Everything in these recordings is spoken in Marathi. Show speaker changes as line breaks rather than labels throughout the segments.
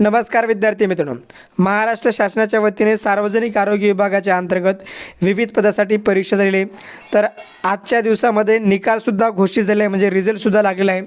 नमस्कार विद्यार्थी मित्रांनो. महाराष्ट्र शासनाच्या वतीने सार्वजनिक आरोग्य विभागाच्या अंतर्गत विविध पदासाठी परीक्षा झालेली आहे. तर आजच्या दिवसामध्ये निकालसुद्धा घोषित झाले आहे म्हणजे रिझल्टसुद्धा लागलेला आहे.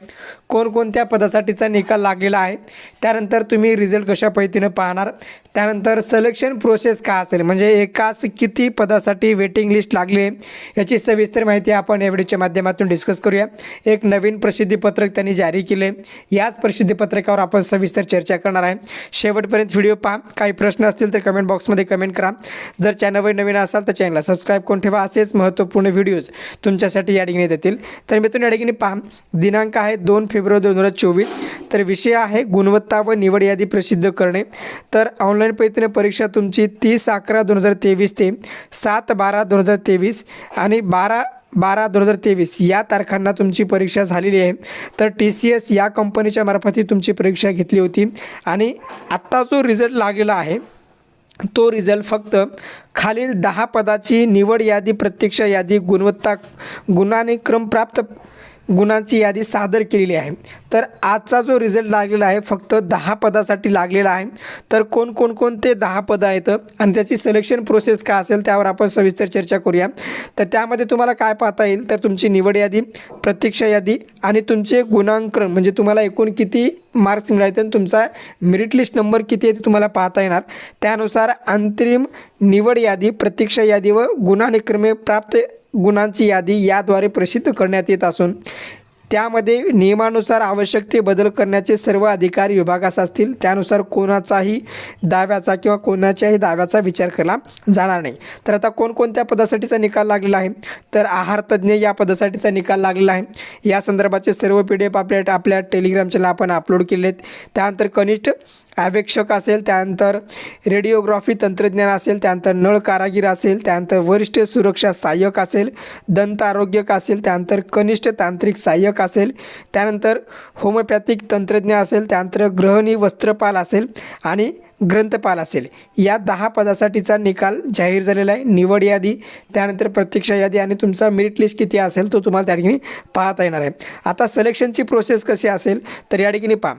कोणकोणत्या पदासाठीचा निकाल लागलेला आहे त्यानंतर तुम्ही रिझल्ट कशा पद्धतीनं पाहणार त्यानंतर सलेक्शन प्रोसेस का असेल? म्हणजे एकाच किती पदासाठी वेटिंग लिस्ट लागली? आहे याची सविस्तर माहिती आपण या व्हिडिओच्या माध्यमातून डिस्कस करूया. एक नवीन प्रसिद्धीपत्रक त्यांनी जारी केले. याच प्रसिद्धीपत्रकावर आपण सविस्तर चर्चा करणार आहे. शेवटपर्यंत व्हिडिओ पहा. काही प्रश्न असतील तर कमेंट बॉक्समध्ये कमेंट करा. जर चॅनलवर नवीन असाल तर चॅनलला सबस्क्राईब करून ठेवा. असेच महत्त्वपूर्ण व्हिडिओज तुमच्यासाठी या ठिकाणी येतील. तर मित्रांनो या ठिकाणी पहा. दिनांक आहे दोन फेब्रुवारी दोन हजार चोवीस. तर विषय आहे गुणवत्ता व निवड यादी प्रसिद्ध करणे. तर ऑनलाईन पद्धतीने परीक्षा तुमची तीस अकरा दोन हजार तेवीस ते सात बारा दोन हजार तेवीस आणि बारा बारा दोन हजार तेवीस या तारखांना तुमची परीक्षा झालेली आहे. तर टी सी एस या कंपनीच्या मार्फत ही तुमची परीक्षा घेतली होती. आणि आत्ता जो रिझल्ट लागलेला आहे तो रिझल्ट फक्त खालील दहा पदाची निवड यादी प्रत्यक्ष यादी गुणवत्ता गुणाने क्रम प्राप्त गुणांची यादी सादर केलेली आहे. तर आजचा जो रिझल्ट लागलेला आहे फक्त दहा पदासाठी लागलेला आहे. तर कोण कोणकोणते दहा पदं आहेत आणि त्याची सिलेक्शन प्रोसेस काय असेल त्यावर आपण सविस्तर चर्चा करूया. तर त्यामध्ये तुम्हाला काय पाहता येईल? तर तुमची निवड यादी प्रत्यक्ष यादी आणि तुमचे गुणांकन. म्हणजे तुम्हाला एकूण किती मार्क्स मिळायचे आणि तुमचा मेरिट लिस्ट नंबर किती आहे ते तुम्हाला पाहता येणार. त्यानुसार अंतरिम निवड यादी प्रत्यक्ष यादी व गुणानिक्रमे प्राप्त गुणांची यादी याद्वारे प्रसिद्ध करण्यात येत असून त्यामध्ये नियमानुसार आवश्यक ते बदल करण्याचे सर्व अधिकारी विभागास असतील. त्यानुसार कोणाचाही दाव्याचा किंवा कोणाच्याही दाव्याचा विचार केला जाणार नाही. तर आता कोणकोणत्या पदासाठीचा निकाल लागलेला आहे? तर आहार तज्ज्ञ या पदासाठीचा निकाल लागलेला आहे. या संदर्भाचे सर्व पी डी एफ आपल्या आपल्या टेलिग्राम चॅनल आपण अपलोड केले आहेत. त्यानंतर कनिष्ठ अवेक्षक असेल त्यानंतर रेडिओग्राफी तंत्रज्ञान असेल त्यानंतर नळ कारागीर असेल त्यानंतर वरिष्ठ सुरक्षा सहाय्यक असेल दंत आरोग्यक असेल त्यानंतर कनिष्ठ तांत्रिक सहाय्यक असेल त्यानंतर होमिओपॅथिक तंत्रज्ञ असेल त्यानंतर ग्रहणी वस्त्रपाल असेल आणि ग्रंथपाल असेल. या दहा पदासाठीचा निकाल जाहीर झालेला आहे. निवड यादी त्यानंतर प्रत्यक्ष यादी आणि तुमचा मेरिट लिस्ट किती असेल तो तुम्हाला त्या ठिकाणी पाहता येणार आहे. आता सिलेक्शनची प्रोसेस कशी असेल तर या ठिकाणी पहा.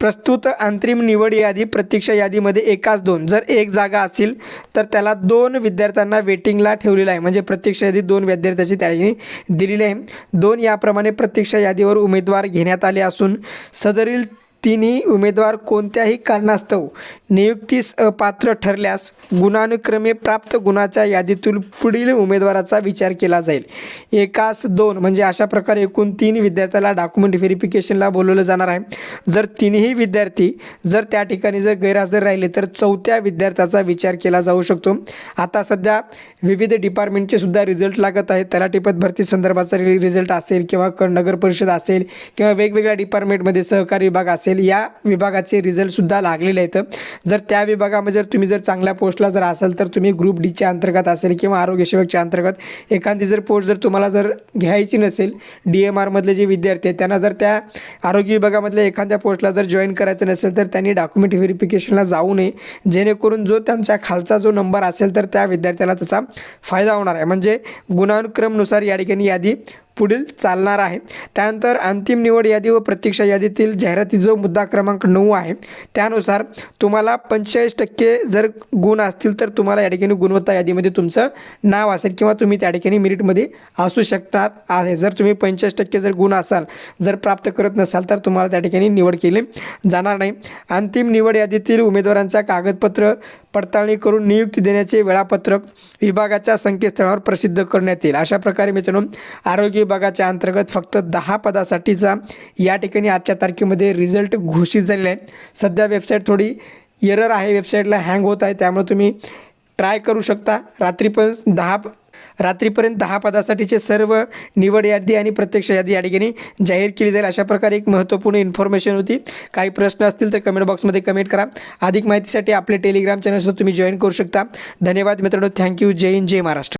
प्रस्तुत अंतरिम निवड यादी प्रत्यक्ष यादीमध्ये एकाच दोन. जर एक जागा असेल तर त्याला दोन विद्यार्थ्यांना वेटिंगला ठेवलेलं आहे. म्हणजे प्रत्यक्ष यादी दोन विद्यार्थ्याची त्याने दिलेली आहे. दोन याप्रमाणे प्रत्यक्ष यादीवर उमेदवार घेण्यात आले असून सदरील तिन्ही उमेदवार कोणत्याही कारणास्तव नियुक्तीस अपात्र ठरल्यास गुणानुक्रमे प्राप्त गुणाच्या यादीतून पुढील उमेदवाराचा विचार केला जाईल. एकास दोन म्हणजे अशा प्रकारे एकूण तीन विद्यार्थ्याला डॉक्युमेंट व्हेरिफिकेशनला बोलवलं जाणार आहे. जर तिन्ही विद्यार्थी जर त्या ठिकाणी जर गैरहजर राहिले तर चौथ्या विद्यार्थ्याचा विचार केला जाऊ शकतो. आता सध्या विविध डिपार्टमेंटचे सुद्धा रिझल्ट लागत आहेत. तलाठी भरती संदर्भाचा रि रिझल्ट असेल किंवा क नगर परिषद असेल किंवा वेगवेगळ्या डिपार्टमेंटमध्ये सहकारी विभाग असेल या विभागाचे रिझल्टसुद्धा लागलेले आहेत. जर त्या विभागामध्ये जर तुम्ही जर चांगल्या पोस्टला जर असाल तर तुम्ही ग्रुप डीच्या अंतर्गत असेल किंवा आरोग्य सेवकच्या अंतर्गत. एखादी जर पोस्ट जर तुम्हाला जर घ्यायची नसेल डी एम आरमधले जे विद्यार्थी आहेत त्यांना जर त्या आरोग्य विभागामधल्या एखाद्या पोस्टला जर जॉईन करायचं नसेल तर त्यांनी डॉक्युमेंट व्हेरिफिकेशनला जाऊ नये. जेणेकरून जो त्यांच्या खालचा जो नंबर असेल तर त्या विद्यार्थ्याला त्याचा फायदा होणार आहे. म्हणजे गुणानुक्रमनुसार या ठिकाणी यादी पुढील चालणार आहे. त्यानंतर अंतिम निवड यादी व प्रतीक्षा यादीतील जाहिराती जो मुद्दा क्रमांक नऊ आहे त्यानुसार तुम्हाला पंचेचाळीस टक्के जर गुण असतील तर तुम्हाला या ठिकाणी गुणवत्ता यादीमध्ये तुमचं नाव असेल किंवा तुम्ही त्या ठिकाणी मिरिटमध्ये असू शकणार आहे. जर तुम्ही पंचेचाळीस टक्के जर गुण असाल जर प्राप्त करत नसाल तर तुम्हाला त्या ठिकाणी निवड केली जाणार नाही. अंतिम निवड यादीतील उमेदवारांचा कागदपत्र पडताळणी करून नियुक्ती देण्याचे वेळापत्रक विभागाच्या संकेतस्थळावर प्रसिद्ध करण्यात येईल. अशा प्रकारे मित्रांनो आरोग्य विभागाच्या अंतर्गत फक्त दहा पदासाठीचा या ठिकाणी आजच्या तारखेमध्ये रिझल्ट घोषित झालेला आहे. सध्या वेबसाईट थोडी एरर आहे वेबसाईटला हँग होत आहे त्यामुळे तुम्ही ट्राय करू शकता. रात्रीपर्यंत दहा रात्रीपर्यंत दहा पदासाठीचे सर्व निवड यादी आणि प्रत्यक्ष यादी या ठिकाणी जाहीर केली जाईल. अशा प्रकारे एक महत्त्वपूर्ण इन्फॉर्मेशन होती. काही प्रश्न असतील तर कमेंट बॉक्समध्ये कमेंट करा. अधिक माहितीसाठी आपले टेलिग्राम चॅनलसुद्धा तुम्ही जॉईन करू शकता. धन्यवाद मित्रांनो. थँक्यू जय हिंद जय महाराष्ट्र.